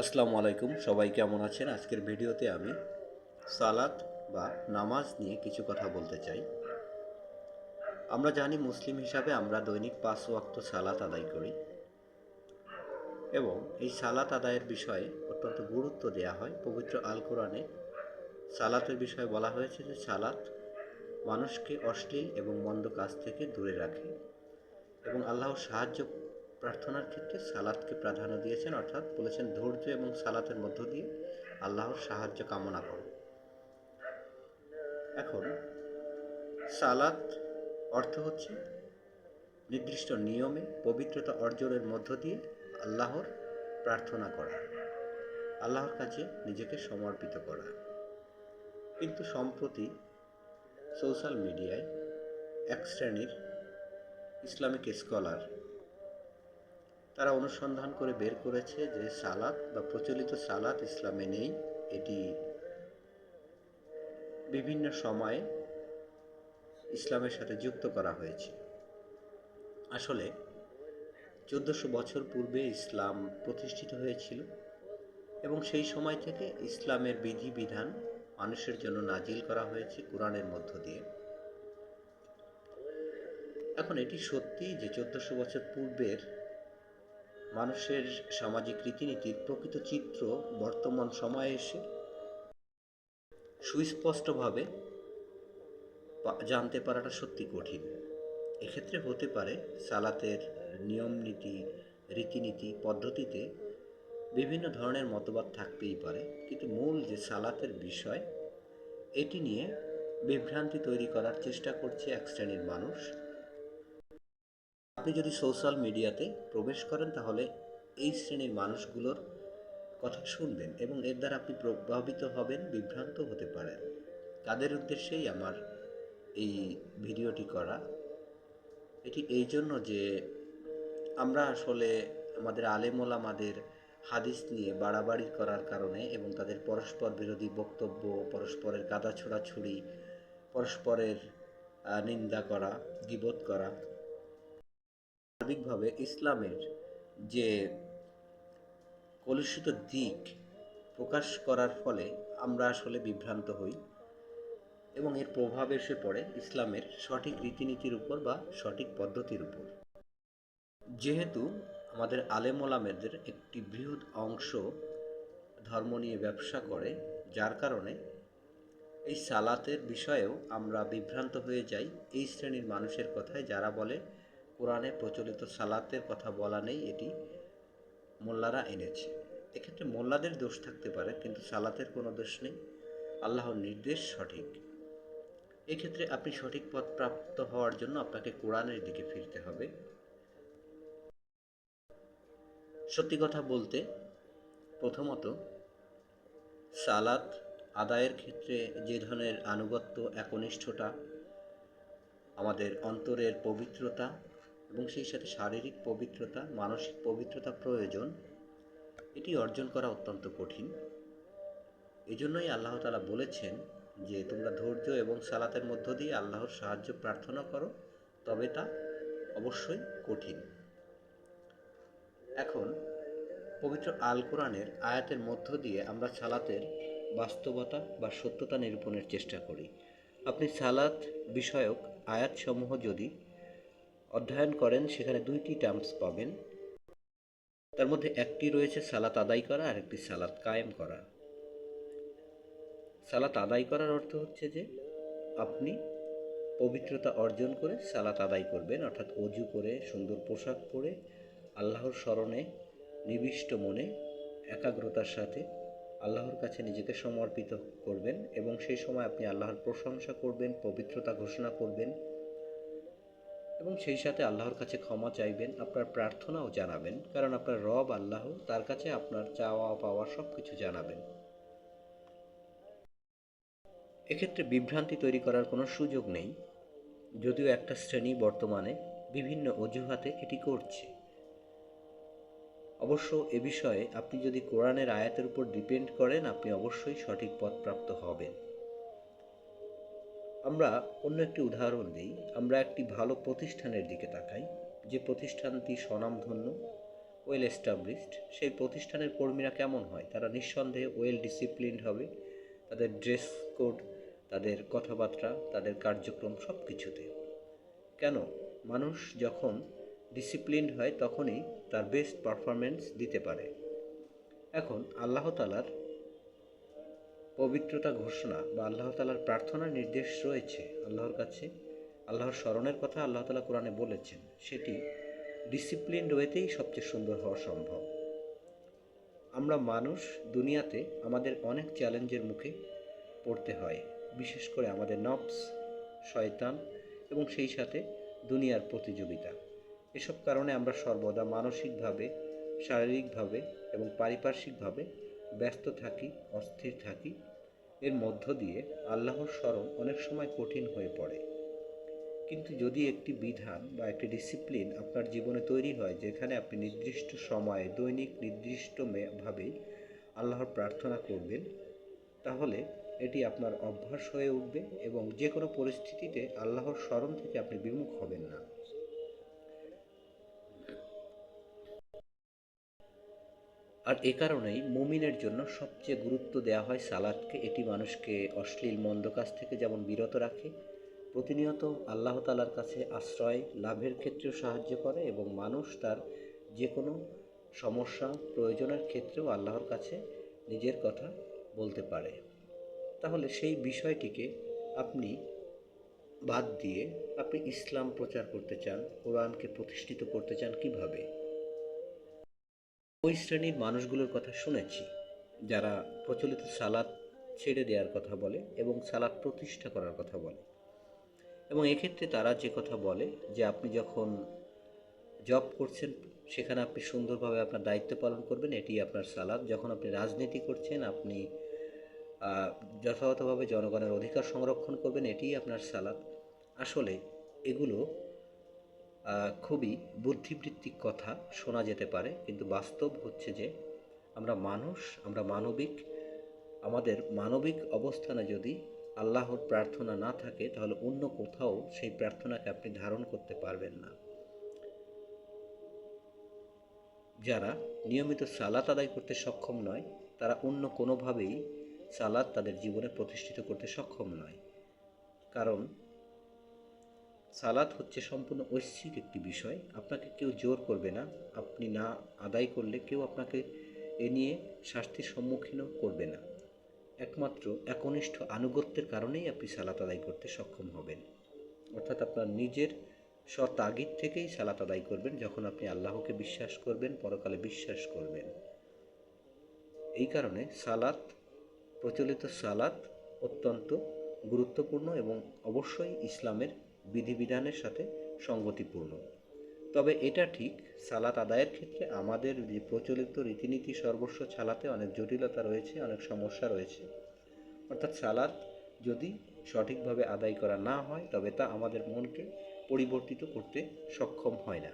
আসসালামু আলাইকুম, সবাই কেমন আছেন? আজকের ভিডিওতে আমি সালাত বা নামাজ নিয়ে কিছু কথা বলতে চাই। আমরা জানি মুসলিম হিসাবে আমরা দৈনিক পাঁচ ওয়াক্ত সালাত আদায় করি এবং এই সালাত আদায়ের বিষয়ে অত্যন্ত গুরুত্ব দেওয়া হয়। পবিত্র আল কোরআনে সালাতের বিষয়ে বলা হয়েছে যে সালাত মানুষকে অশ্লীল এবং মন্দ কাজ থেকে দূরে রাখে এবং আল্লাহর সাহায্য প্রার্থনার ক্ষেত্রে সালাদকে প্রাধান্য দিয়েছেন, অর্থাৎ বলেছেন ধৈর্য এবং সালাতের মধ্য দিয়ে আল্লাহর সাহায্য কামনা করো। এখন, সালাত অর্থ হচ্ছে নির্দিষ্ট নিয়মে পবিত্রতা অর্জনের মধ্য দিয়ে আল্লাহর প্রার্থনা করা, আল্লাহর কাছে নিজেকে সমর্পিত করা। কিন্তু সম্প্রতি সোশ্যাল মিডিয়ায় এক শ্রেণির ইসলামিক স্কলার তারা অনুসন্ধান করে বের করেছে যে সালাত বা প্রচলিত সালাত ইসলামে নেই। এটি বিভিন্ন সময়ে ইসলামের সাথে যুক্ত করা হয়েছে। আসলে চোদ্দশো বছর পূর্বে ইসলাম প্রতিষ্ঠিত হয়েছিল এবং সেই সময় থেকে ইসলামের বিধিবিধান মানুষের জন্য নাজিল করা হয়েছে কোরআনের মধ্য দিয়ে। এখন এটি সত্যি যে চোদ্দশো বছর পূর্বের মানুষের সামাজিক রীতিনীতির প্রকৃত চিত্র বর্তমান সময়ে এসে সুস্পষ্টভাবে জানতে পারাটা সত্যি কঠিন। এক্ষেত্রে হতে পারে সালাতের নিয়ম নীতি, রীতিনীতি, পদ্ধতিতে বিভিন্ন ধরনের মতবাদ থাকতেই পারে, কিন্তু মূল যে সালাতের বিষয়, এটি নিয়ে বিভ্রান্তি তৈরি করার চেষ্টা করছে এক শ্রেণির মানুষ। আপনি যদি সোশ্যাল মিডিয়াতে প্রবেশ করেন, তাহলে এই শ্রেণির মানুষগুলোর কথা শুনবেন এবং এর দ্বারা আপনি প্রভাবিত হবেন, বিভ্রান্ত হতে পারেন। তাদের উদ্দেশ্যেই আমার এই ভিডিওটি করা। এটি এই জন্য যে আমরা আসলে আমাদের আলেমোলামাদের হাদিস নিয়ে বাড়াবাড়ি করার কারণে এবং তাদের পরস্পর বিরোধী বক্তব্য, পরস্পরের কাদা ছোড়াছুড়ি, পরস্পরের নিন্দা করা, গিবত করা সার্বিকভাবে ইসলামের যে কলুষিত দিক প্রকাশ করার ফলে আমরা আসলে বিভ্রান্ত হই এবং এর প্রভাব এসে পড়ে ইসলামের সঠিক রীতিনীতির উপর বা সঠিক পদ্ধতির উপর। যেহেতু আমাদের আলেমোলামেদের একটি বৃহৎ অংশ ধর্ম নিয়ে ব্যবসা করে, যার কারণে এই সালাতের বিষয়েও আমরা বিভ্রান্ত হয়ে যাই। এই শ্রেণির মানুষের কথায় যারা বলে কোরআনে প্রচলিত সালাতের কথা বলা নেই, এটি মোল্লারা এনেছে। এক্ষেত্রে মোল্লাদের দোষ থাকতে পারে, কিন্তু সালাতের কোনো দোষ নেই। আল্লাহর নির্দেশ সঠিক। এক্ষেত্রে আপনি সঠিক পথ প্রাপ্ত হওয়ার জন্য আপনাকে কোরআনের দিকে ফিরতে হবে। সত্যি কথা বলতে, প্রথমত, সালাত আদায়ের ক্ষেত্রে যে ধরনের আনুগত্য, একনিষ্ঠতা, আমাদের অন্তরের পবিত্রতা এবং সেই সাথে শারীরিক পবিত্রতা, মানসিক পবিত্রতা প্রয়োজন, এটি অর্জন করা অত্যন্ত কঠিন। এজন্যই আল্লাহ তালা বলেছেন যে, তোমরা ধৈর্য এবং সালাতের মধ্য দিয়ে আল্লাহর সাহায্য প্রার্থনা করো, তবে তা অবশ্যই কঠিন। এখন, পবিত্র আল কোরআনের আয়াতের মধ্য দিয়ে আমরা সালাতের বাস্তবতা বা সত্যতা নিরূপণের চেষ্টা করি। আপনি সালাত বিষয়ক আয়াতসমূহ যদি অধ্যয়ন করেন, সেখানে দুইটি টার্মস পাবেন। তার মধ্যে একটি রয়েছে সালাত আদায় করা আর একটি সালাত কায়েম করা। সালাত আদায় করার অর্থ হচ্ছে যে, আপনি পবিত্রতা অর্জন করে সালাত আদায় করবেন, অর্থাৎ অজু করে, সুন্দর পোশাক পরে, আল্লাহর স্মরণে, নিবিষ্ট মনে, একাগ্রতার সাথে আল্লাহর কাছে নিজেকে সমর্পিত করবেন এবং সেই সময় আপনি আল্লাহর প্রশংসা করবেন, পবিত্রতা ঘোষণা করবেন। এবং সেই সাথে আল্লাহর কাছে ক্ষমা চাইবেন, আপনার প্রার্থনাও জানাবেন, কারণ আপনার রব আল্লাহ, তার কাছে আপনার চাওয়া, পাওয়া সব কিছু জানাবেন। এক্ষেত্রে বিভ্রান্তি তৈরি করার কোনো সুযোগ নেই, যদিও একটা শ্রেণি বর্তমানে বিভিন্ন অজুহাতে এটি করছে। অবশ্য এ বিষয়ে আপনি যদি কোরআনের আয়াতের উপর ডিপেন্ড করেন, আপনি অবশ্যই সঠিক পথ প্রাপ্ত হবেন। আমরা অন্য একটি উদাহরণ দিই। আমরা একটি ভালো প্রতিষ্ঠানের দিকে তাকাই। যে প্রতিষ্ঠানটি স্বনামধন্য ওয়েল এস্টাবলিশড সেই প্রতিষ্ঠানের কর্মীরা কেমন হয়? তারা নিঃসন্দেহে ওয়েল ডিসিপ্লিনড হবে। তাদের ড্রেস কোড তাদের কথাবার্তা, তাদের কার্যক্রম সব কিছুতে কেন? মানুষ যখন ডিসিপ্লিনড হয়, তখনই তার বেস্ট পারফরমেন্স দিতে পারে। এখন আল্লাহ তালার পবিত্রতা ঘোষণা বা আল্লাহ তালার প্রার্থনার নির্দেশ রয়েছে। আল্লাহর কাছে, আল্লাহর স্মরণের কথা আল্লাহ তালা কোরআনে বলেছেন। সেটি ডিসিপ্লিনড ওয়েতেই সবচেয়ে সুন্দর হওয়া সম্ভব। আমরা মানুষ দুনিয়াতে আমাদের অনেক চ্যালেঞ্জের মুখে পড়তে হয়, বিশেষ করে আমাদের নফস, শয়তান এবং সেই সাথে দুনিয়ার প্রতিযোগিতা। এসব কারণে আমরা সর্বদা মানসিকভাবে, শারীরিকভাবে এবং পারিপার্শ্বিকভাবে ব্যস্ত থাকি, অস্থির থাকি। এর মধ্য দিয়ে আল্লাহর স্মরণ অনেক সময় কঠিন হয়ে পড়ে। কিন্তু যদি একটি বিধান বা একটি ডিসিপ্লিন আপনার জীবনে তৈরি হয়, যেখানে আপনি নির্দিষ্ট সময়ে, দৈনিক নির্দিষ্ট ভাবে আল্লাহর প্রার্থনা করবেন, তাহলে এটি আপনার অভ্যাস হয়ে উঠবে এবং যে কোনো পরিস্থিতিতে আল্লাহর স্মরণ থেকে আপনি বিমুখ হবেন না। আর এ কারণেই মুমিনের জন্য সবচেয়ে গুরুত্ব দেওয়া হয় সালাদকে। এটি মানুষকে অশ্লীল, মন্দ কাজ থেকে যেমন বিরত রাখে, প্রতিনিয়ত আল্লাহ তালার কাছে আশ্রয়, লাভের ক্ষেত্রেও সাহায্য করে এবং মানুষ তার যে কোনো সমস্যা, প্রয়োজনের ক্ষেত্রেও আল্লাহর কাছে নিজের কথা বলতে পারে। তাহলে সেই বিষয়টিকে আপনি বাদ দিয়ে আপনি ইসলাম প্রচার করতে চান, কোরআনকে প্রতিষ্ঠিত করতে চান কীভাবে? ওই শ্রেণির মানুষগুলোর কথা শুনেছি, যারা প্রচলিত সালাদ ছেড়ে দেওয়ার কথা বলে এবং সালাদ প্রতিষ্ঠা করার কথা বলে। এবং এক্ষেত্রে তারা যে কথা বলে, যে আপনি যখন জব করছেন, সেখানে আপনি সুন্দরভাবে আপনার দায়িত্ব পালন করবেন, এটি আপনার সালাদ। যখন আপনি রাজনীতি করছেন, আপনি যথাযথভাবে জনগণের অধিকার সংরক্ষণ করবেন, এটিই আপনার সালাদ। আসলে এগুলো খুবই বুদ্ধিবৃত্তিক কথা শোনা যেতে পারে, কিন্তু বাস্তব হচ্ছে যে আমরা মানুষ, আমরা মানবিক, আমাদের মানবিক অবস্থানে যদি আল্লাহর প্রার্থনা না থাকে, তাহলে অন্য কোথাও সেই প্রার্থনাকে আপনি ধারণ করতে পারবেন না। যারা নিয়মিত সালাত আদায় করতে সক্ষম নয়, তারা অন্য কোনোভাবেই সালাদ তাদের জীবনে প্রতিষ্ঠিত করতে সক্ষম নয়। কারণ সালাদ হচ্ছে সম্পূর্ণ ঐশ্বিক একটি বিষয়। আপনাকে কেউ জোর করবে না। আপনি না আদায় করলে কেউ আপনাকে এ নিয়ে শাস্তির সম্মুখীনও করবে না। একমাত্র একনিষ্ঠ আনুগত্যের কারণেই আপনি সালাত আদায় করতে সক্ষম হবেন। অর্থাৎ আপনার নিজের স্বতাগিদ থেকেই সালাত আদায় করবেন, যখন আপনি আল্লাহকে বিশ্বাস করবেন, পরকালে বিশ্বাস করবেন। এই কারণে সালাত, প্রচলিত সালাত অত্যন্ত গুরুত্বপূর্ণ এবং অবশ্যই ইসলামের বিধিবিধানের সাথে সঙ্গতিপূর্ণ। তবে এটা ঠিক, সালাত আদায়ের ক্ষেত্রে আমাদের যে প্রচলিত রীতিনীতি সর্বস্ব ছালাতে অনেক জটিলতা রয়েছে, অনেক সমস্যা রয়েছে। অর্থাৎ সালাত যদি সঠিকভাবে আদায় করা না হয়, তবে তা আমাদের মনকে পরিবর্তিত করতে সক্ষম হয় না।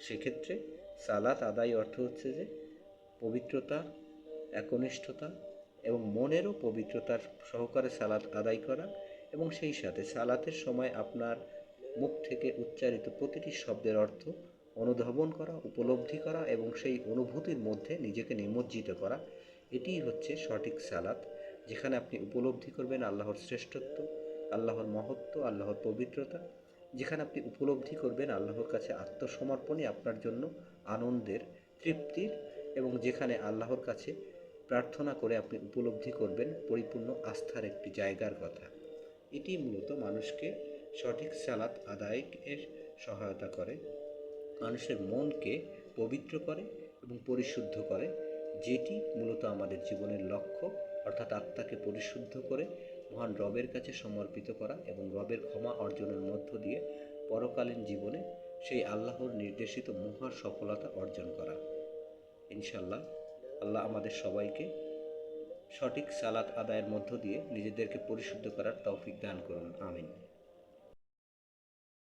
সেক্ষেত্রে সালাত আদায় অর্থ হচ্ছে যে পবিত্রতা, একনিষ্ঠতা এবং মনেরও পবিত্রতার সহকারে সালাত আদায় করা এবং সেই সাথে সালাতের সময় আপনার মুখ থেকে উচ্চারিত প্রতিটি শব্দের অর্থ অনুধাবন করা, উপলব্ধি করা এবং সেই অনুভূতির মধ্যে নিজেকে নিমজ্জিত করা। এটিই হচ্ছে সঠিক সালাত, যেখানে আপনি উপলব্ধি করবেন আল্লাহর শ্রেষ্ঠত্ব, আল্লাহর মহত্ব, আল্লাহর পবিত্রতা, যেখানে আপনি উপলব্ধি করবেন আল্লাহর কাছে আত্মসমর্পণই আপনার জন্য আনন্দের তৃপ্তির এবং যেখানে আল্লাহর কাছে প্রার্থনা করে আপনি উপলব্ধি করবেন, পরিপূর্ণ আস্থার একটি জায়গার কথা। এটি মূলত মানুষকে সঠিক সালাত আদায়ের সহায়তা করে, মানুষের মনকে পবিত্র করে এবং পরিশুদ্ধ করে, যেটি মূলত আমাদের জীবনের লক্ষ্য, অর্থাৎ আত্মাকে পরিশুদ্ধ করে, মহান রবের কাছে সমর্পিত করা এবং রবের ক্ষমা অর্জনের মধ্য দিয়ে পরকালীন জীবনে সেই আল্লাহর নির্দেশিত মহা সফলতা অর্জন করা। ইনশাল্লাহ আল্লাহ আমাদের সবাইকে সঠিক সালাত আদায়ের মধ্য দিয়ে নিজেদেরকে পরিশুদ্ধ করার তৌফিক দান করুন আমিন।